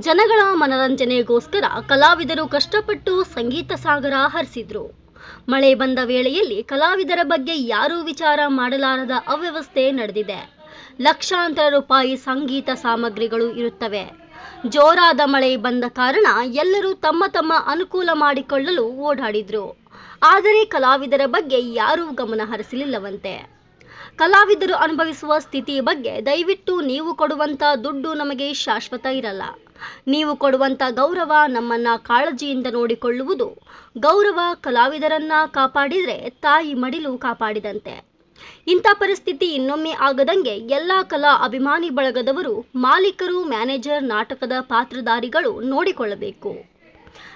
ಜನಗಳ ಮನರಂಜನೆಗೋಸ್ಕರ ಕಲಾವಿದರು ಕಷ್ಟಪಟ್ಟು ಸಂಗೀತ ಸಾಗರ ಹರಿಸಿದ್ರು. ಮಳೆ ಬಂದ ವೇಳೆಯಲ್ಲಿ ಕಲಾವಿದರ ಬಗ್ಗೆ ಯಾರೂ ವಿಚಾರ ಮಾಡಲಾರದ ಅವ್ಯವಸ್ಥೆ ನಡೆದಿದೆ. ಲಕ್ಷಾಂತರ ರೂಪಾಯಿ ಸಂಗೀತ ಸಾಮಗ್ರಿಗಳು ಇರುತ್ತವೆ. ಜೋರಾದ ಮಳೆ ಬಂದ ಕಾರಣ ಎಲ್ಲರೂ ತಮ್ಮ ತಮ್ಮ ಅನುಕೂಲ ಮಾಡಿಕೊಳ್ಳಲು ಓಡಾಡಿದ್ರು. ಆದರೆ ಕಲಾವಿದರ ಬಗ್ಗೆ ಯಾರೂ ಗಮನ ಹರಿಸಲಿಲ್ಲವಂತೆ. ಕಲಾವಿದರು ಅನುಭವಿಸುವ ಸ್ಥಿತಿ ಬಗ್ಗೆ ದಯವಿಟ್ಟು ನೀವು ಕೊಡುವಂತ ದುಡ್ಡು ನಮಗೆ ಶಾಶ್ವತ ಇರಲ್ಲ. ನೀವು ಕೊಡುವಂತ ಗೌರವ ನಮ್ಮನ್ನ ಕಾಳಜಿಯಿಂದ ನೋಡಿಕೊಳ್ಳುವುದು. ಗೌರವ ಕಲಾವಿದರನ್ನ ಕಾಪಾಡಿದರೆ ತಾಯಿ ಮಡಿಲು ಕಾಪಾಡಿದಂತೆ. ಇಂಥ ಪರಿಸ್ಥಿತಿ ಇನ್ನೊಮ್ಮೆ ಆಗದಂಗೆ ಎಲ್ಲ ಕಲಾ ಅಭಿಮಾನಿ ಬಳಗದವರು, ಮಾಲೀಕರು, ಮ್ಯಾನೇಜರ್, ನಾಟಕದ ಪಾತ್ರಧಾರಿಗಳು ನೋಡಿಕೊಳ್ಳಬೇಕು.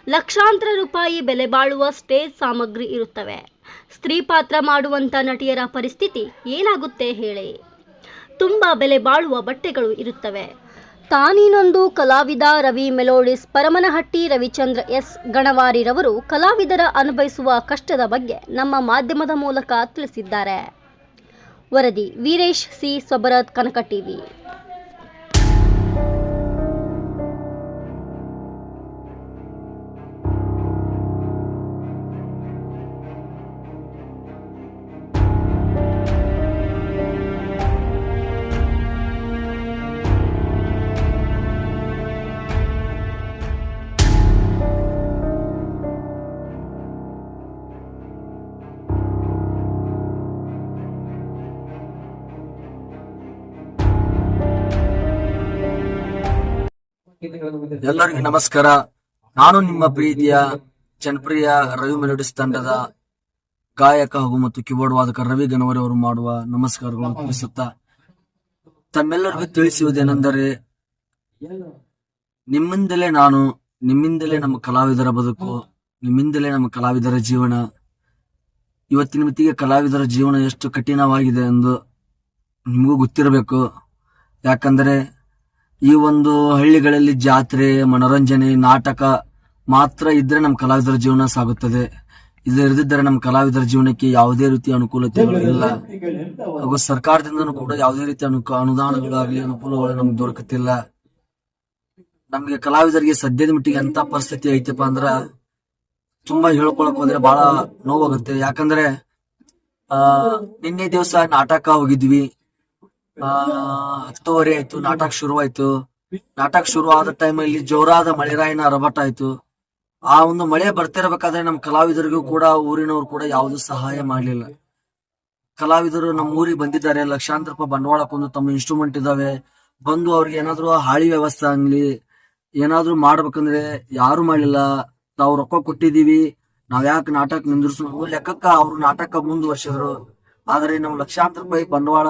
ಲಕ್ಷಾಂತರ ರೂಪಾಯಿ ಬೆಲೆ ಬಾಳುವ ಸ್ಟೇಜ್ ಸಾಮಗ್ರಿ ಇರುತ್ತವೆ. ಸ್ತ್ರೀ ಪಾತ್ರ ಮಾಡುವಂತ ನಟಿಯರ ಪರಿಸ್ಥಿತಿ ಏನಾಗುತ್ತೆ ಹೇಳಿ. ತುಂಬ ಬೆಲೆ ಬಾಳುವ ಬಟ್ಟೆಗಳು ಇರುತ್ತವೆ. ತಾನೀನೊಂದು ಕಲಾವಿದ ರವಿ ಮೆಲೋಡಿಸ್ ಪರಮನಹಟ್ಟಿ ರವಿಚಂದ್ರ ಎಸ್ ಗಣವಾರಿರವರು ಕಲಾವಿದರ ಅನುಭವಿಸುವ ಕಷ್ಟದ ಬಗ್ಗೆ ನಮ್ಮ ಮಾಧ್ಯಮದ ಮೂಲಕ ತಿಳಿಸಿದ್ದಾರೆ. ವರದಿ, ವೀರೇಶ್ ಸಿ. ಸೊಬರತ್ ಕನಕ ಟಿವಿ. ಎಲ್ಲರಿಗೂ ನಮಸ್ಕಾರ. ನಾನು ನಿಮ್ಮ ಪ್ರೀತಿಯ, ಜನಪ್ರಿಯ ರವಿ ಮೆಲೋಡಿಸ್ ತಂಡದ ಗಾಯಕ ಹಾಗೂ ಮತ್ತು ಕೀಬೋರ್ಡ್ ವಾದಕ ರವಿ ಗನವರಿ ಅವರು ಮಾಡುವ ನಮಸ್ಕಾರಗಳನ್ನು ತಿಳಿಸುತ್ತಾ ತಮ್ಮೆಲ್ಲರಿಗೂ ತಿಳಿಸುವುದೇನೆಂದರೆ, ನಿಮ್ಮಿಂದಲೇ ನಾನು, ನಿಮ್ಮಿಂದಲೇ ನಮ್ಮ ಕಲಾವಿದರ ಬದುಕು, ನಿಮ್ಮಿಂದಲೇ ನಮ್ಮ ಕಲಾವಿದರ ಜೀವನ. ಇವತ್ತಿನ ಮಿತಿಗೆ ಕಲಾವಿದರ ಜೀವನ ಎಷ್ಟು ಕಠಿಣವಾಗಿದೆ ಎಂದು ನಿಮಗೂ ಗೊತ್ತಿರಬೇಕು. ಯಾಕಂದರೆ ಈ ಒಂದು ಹಳ್ಳಿಗಳಲ್ಲಿ ಜಾತ್ರೆ ಮನೋರಂಜನೆ ನಾಟಕ ಮಾತ್ರ ಇದ್ರೆ ನಮ್ಮ ಕಲಾವಿದರ ಜೀವನ ಸಾಗುತ್ತದೆ. ಇದು ಇರದಿದ್ದರೆ ನಮ್ಮ ಕಲಾವಿದರ ಜೀವನಕ್ಕೆ ಯಾವುದೇ ರೀತಿಯ ಅನುಕೂಲತೆಗಳು ಇಲ್ಲ. ಹಾಗೂ ಸರ್ಕಾರದಿಂದನೂ ಕೂಡ ಯಾವುದೇ ರೀತಿಯ ಅನುಕ ಅನುದಾನಗಳಾಗಲಿ ಅನುಕೂಲಗಳು ನಮ್ಗೆ ದೊರಕುತ್ತಿಲ್ಲ. ನಮ್ಗೆ ಕಲಾವಿದರಿಗೆ ಸದ್ಯದ ಮಟ್ಟಿಗೆ ಎಂತ ಪರಿಸ್ಥಿತಿ ಐತಪ್ಪ ಅಂದ್ರ ತುಂಬಾ ಹೇಳ್ಕೊಳಕ್ ಹೋದ್ರೆ ಬಹಳ ನೋವಾಗುತ್ತೆ. ಯಾಕಂದ್ರೆ ಆ ನಿನ್ನೆ ದಿವಸ ನಾಟಕ ಹೋಗಿದ್ವಿ. ಆ ಹತ್ತುವರೆ ಆಯ್ತು, ನಾಟಕ ಶುರುವಾಯ್ತು. ನಾಟಕ ಶುರು ಆದ ಟೈಮಲ್ಲಿ ಜೋರಾದ ಮಳೆರಾಯಿನ ರಭಟ ಆಯ್ತು. ಆ ಒಂದು ಮಳೆ ಬರ್ತಿರ್ಬೇಕಾದ್ರೆ ನಮ್ಮ ಕಲಾವಿದರಿಗೂ ಕೂಡ, ಊರಿನವ್ರು ಕೂಡ ಯಾವುದು ಸಹಾಯ ಮಾಡ್ಲಿಲ್ಲ. ಕಲಾವಿದರು ನಮ್ಮ ಊರಿಗೆ ಬಂದಿದ್ದಾರೆ. ಲಕ್ಷಾಂತರ ರೂಪಾಯಿ ಬಂಡವಾಳ ಕೊಂದು ತಮ್ಮ ಇನ್ಸ್ಟ್ರೂಮೆಂಟ್ ಇದಾವೆ. ಬಂದು ಅವ್ರಿಗೆ ಏನಾದ್ರು ಹಾಳಿ ವ್ಯವಸ್ಥೆ ಆಗ್ಲಿ, ಏನಾದ್ರು ಮಾಡ್ಬೇಕಂದ್ರೆ ಯಾರು ಮಾಡ್ಲಿಲ್ಲ. ನಾವು ರೊಕ್ಕ ಕೊಟ್ಟಿದೀವಿ ನಾವ್ ಯಾಕೆ ನಾಟಕ ನಿಂದ್ರಿಸೋ ಲೆಕ್ಕಕ್ಕ ಅವ್ರು ನಾಟಕ ಮುಂದುವರ್ಸಿದ್ರು. ಆದ್ರೆ ನಮ್ಮ ಲಕ್ಷಾಂತರ ರೂಪಾಯಿ ಬಂಡವಾಳ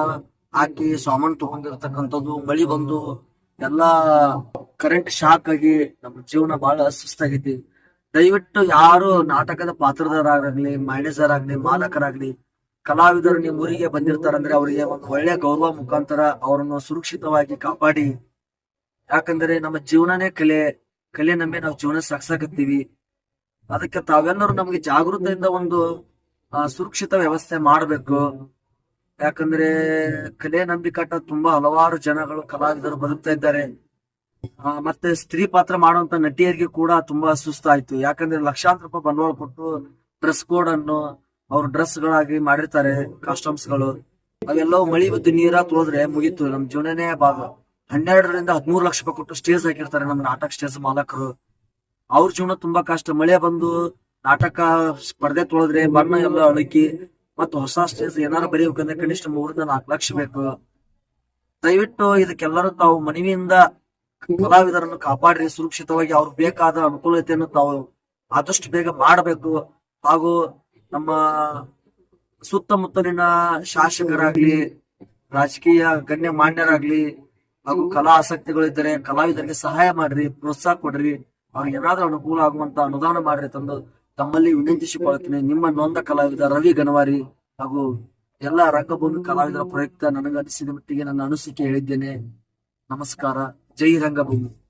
ಹಾಕಿ ಸಾಮಾನು ತಗೊಂಡಿರ್ತಕ್ಕಂಥದ್ದು, ಮಳಿ ಬಂದು ಎಲ್ಲಾ ಕರೆಂಟ್ ಶಾಕ್ ಆಗಿ ನಮ್ಮ ಜೀವನ ಬಹಳ ಸುಸ್ತಾಗೈತಿ ದಯವಿಟ್ಟು ಯಾರು ನಾಟಕದ ಪಾತ್ರದಾರಾಗ್ಲಿ ಮ್ಯಾನೇಜರ್ ಆಗ್ಲಿ, ಮಾಲಕರಾಗ್ಲಿ, ಕಲಾವಿದರು ನಿಮ್ಮ ಊರಿಗೆ ಬಂದಿರ್ತಾರಂದ್ರೆ ಅವರಿಗೆ ಒಂದು ಒಳ್ಳೆ ಗೌರವ ಮುಖಾಂತರ ಅವರನ್ನು ಸುರಕ್ಷಿತವಾಗಿ ಕಾಪಾಡಿ. ಯಾಕಂದ್ರೆ ನಮ್ಮ ಜೀವನನೇ ಕಲೆ ಕಲೆ ನಂಬಿ ನಾವು ಜೀವನ ಸಾಕ್ಸಾಕತ್ತೀವಿ ಅದಕ್ಕೆ ತಾವೆಲ್ಲರೂ ನಮಗೆ ಜಾಗೃತದಿಂದ ಒಂದು ಸುರಕ್ಷಿತ ವ್ಯವಸ್ಥೆ ಮಾಡಬೇಕು. ಯಾಕಂದ್ರೆ ಕಲೆ ನಂಬಿಕಟ್ಟ ತುಂಬಾ ಹಲವಾರು ಜನಗಳು ಕಲಾವಿದರು ಬದುಕ್ತಾ ಇದ್ದಾರೆ. ಮತ್ತೆ ಸ್ತ್ರೀ ಪಾತ್ರ ಮಾಡುವಂತ ನಟಿಯರಿಗೆ ಕೂಡ ತುಂಬಾ ಸುಸ್ತಾಯ್ತು. ಯಾಕಂದ್ರೆ ಲಕ್ಷಾಂತರ ರೂಪಾಯಿ ಬಂಡವಾಳ ಕೊಟ್ಟು ಡ್ರೆಸ್ ಕೋಡ್ ಅನ್ನು ಅವ್ರ ಡ್ರೆಸ್ ಗಳಾಗಿ ಮಾಡಿರ್ತಾರೆ ಕಾಸ್ಟ್ಯೂಮ್ಸ್ಗಳು. ಅವೆಲ್ಲವೂ ಮಳಿ ಬಿದ್ದು ನೀರ ತುಳಿದ್ರೆ ಮುಗೀತು. ನಮ್ ಜೀವನನೇ ಭಾಗ. ಹನ್ನೆರಡರಿಂದ ಹದಿಮೂರು ಲಕ್ಷ ರೂಪಾಯಿ ಕೊಟ್ಟು ಸ್ಟೇಜ್ ಹಾಕಿರ್ತಾರೆ ನಮ್ಮ ನಾಟಕ ಸ್ಟೇಜ್ ಮಾಲಕರು. ಅವ್ರ ಜೀವನ ತುಂಬಾ ಕಷ್ಟ. ಮಳೆ ಬಂದು ನಾಟಕ ಸ್ಪರ್ಧೆ ತೊಳೆದ್ರೆ ಬಣ್ಣ ಎಲ್ಲ ಅಳುಕಿ ಮತ್ತು ಹೊಸ ಸ್ಟೇಜ್ ಏನಾರು ಬರೀಬೇಕಂದ್ರೆ ಕನಿಷ್ಠ ಮೂರಿಂದ ನಾಲ್ಕು ಲಕ್ಷ ಬೇಕು. ದಯವಿಟ್ಟು ಇದಕ್ಕೆಲ್ಲರೂ ತಾವು ಮನವಿಯಿಂದ ಕಲಾವಿದರನ್ನು ಕಾಪಾಡ್ರಿ, ಸುರಕ್ಷಿತವಾಗಿ ಅವ್ರು ಬೇಕಾದ ಅನುಕೂಲತೆಯನ್ನು ತಾವು ಆದಷ್ಟು ಬೇಗ ಮಾಡಬೇಕು. ಹಾಗೂ ನಮ್ಮ ಸುತ್ತಮುತ್ತಲಿನ ಶಾಸಕರಾಗ್ಲಿ, ರಾಜಕೀಯ ಗಣ್ಯ ಮಾನ್ಯರಾಗ್ಲಿ ಹಾಗೂ ಕಲಾ ಆಸಕ್ತಿಗಳಿದ್ದರೆ ಕಲಾವಿದರಿಗೆ ಸಹಾಯ ಮಾಡ್ರಿ, ಪ್ರೋತ್ಸಾಹ ಕೊಡ್ರಿ. ಅವ್ರಿಗೆ ಏನಾದ್ರೂ ಅನುಕೂಲ ಆಗುವಂತ ಅನುದಾನ ಮಾಡ್ರಿ ತಂದು. ತಮ್ಮಲ್ಲಿ ವಿನಂತಿಸಿಕೊಳ್ಳುತ್ತೇನೆ ನಿಮ್ಮ ನೊಂದ ಕಲಾವಿದ ರವಿ ಗಣವಾರಿ ಹಾಗೂ ಎಲ್ಲ ರಂಗಭೂಮಿ ಕಲಾವಿದರ ಪ್ರಯುಕ್ತ ನನಗನಿಸಿದ ಮಟ್ಟಿಗೆ ನನ್ನ ಅನಿಸಿಕೆ ಹೇಳಿದ್ದೇನೆ. ನಮಸ್ಕಾರ. ಜೈ ರಂಗಭೂಮಿ.